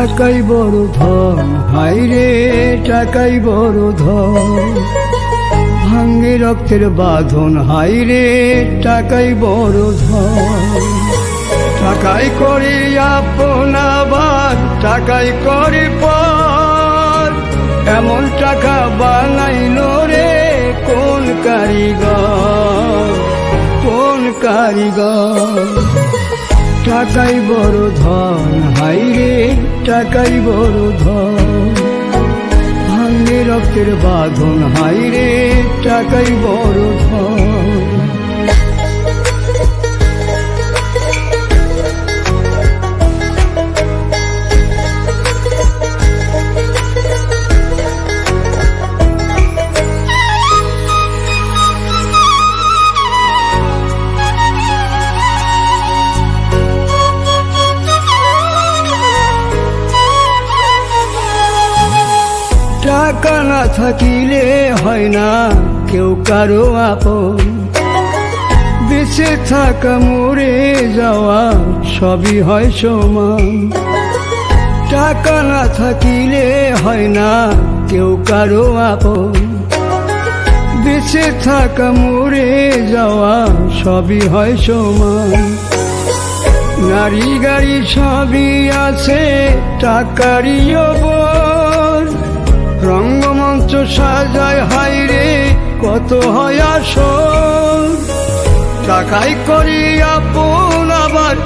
টাকাই বড় ধন হাইরে টাকাই বড় ধন। ভাঙ্গে রক্তের বাঁধন হাইরে টাকাই বড় ধন। টাকাই করে আপন আবার, টাকাই করে পর। এমন টাকা বানাইল রে কোন কারিগর কোন কারিগর। টাকাই বড় ধন হাইরে টাকাই বড় ধন। ভাঙ্গে রক্তের বাঁধন হাইরে টাকাই বড় ধন। টাকা না থাকিলে হয় না কেউ কারও আপন। বেঁচে থাকা মরে যাওয়া সবই হয় সমান। টাকা না থাকিলে হয় না কেউ কারও আপন। বেঁচে থাকা মরে যাওয়া সবই হয় সমান। নারী গাড়ি সবই আছে, টাকারই কত হয় আসল। টাকাই করি আপন আবার,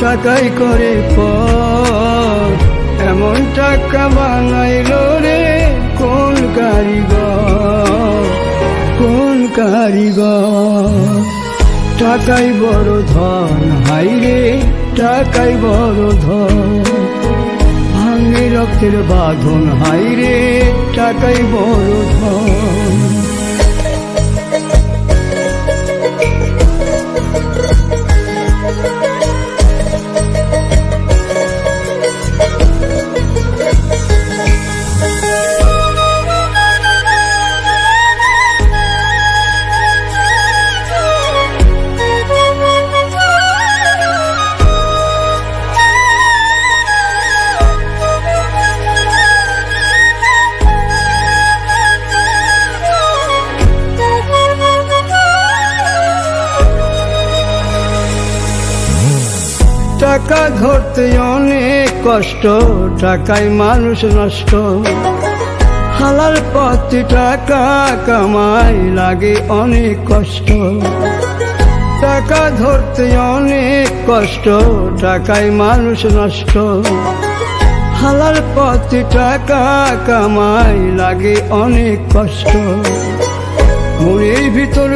টাকাই করে পর। এমন টাকা বানাইল রে কোন কারিগর কোন কারিগর? টাকাই বড় ধন, হাই রে, টাকাই বড় ধন। ভাঙে রক্তের বাঁধন, হাই রে, টাকাই বড় ধন। টাকা ধরতে অনেক কষ্ট, টাকায় মানুষ নষ্ট। হালাল পথে টাকা কামাই লাগে অনেক কষ্ট। টাকা ধরতে অনেক কষ্ট, টাকায় মানুষ নষ্ট। হালাল পথে টাকা কামাই লাগে অনেক কষ্ট। মনের ভিতর